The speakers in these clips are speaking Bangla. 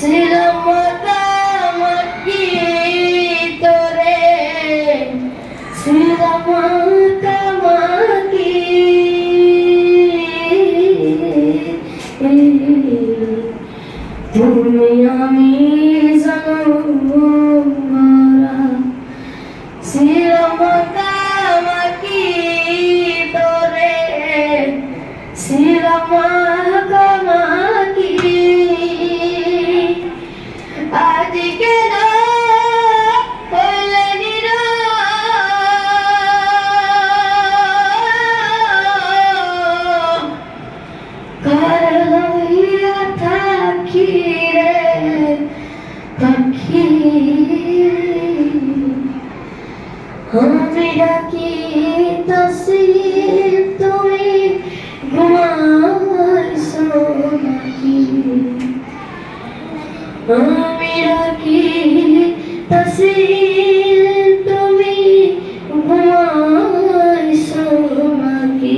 ছিলাম মাতামাতি তোরে। ছিলাম মাতামাতি তুমি আমি জানো। আমি ডাকি তসি তুমি ঘুমাইছো নাকি আমি ডাকি তসি তুমি ঘুমাইছো নাকি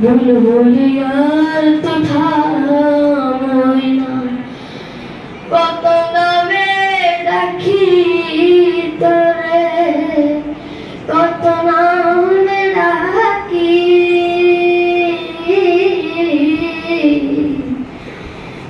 বুলবুলিয়ার তো থামই না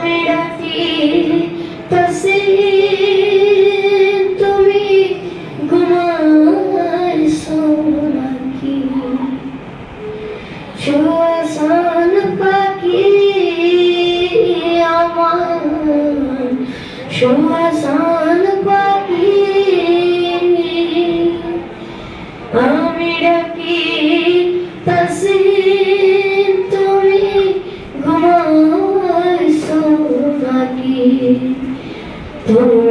আমি ডাকি তসি তুমি ঘুমাইছো নাকি শ্বাসান পাখি আমার শ্বাসান তুমি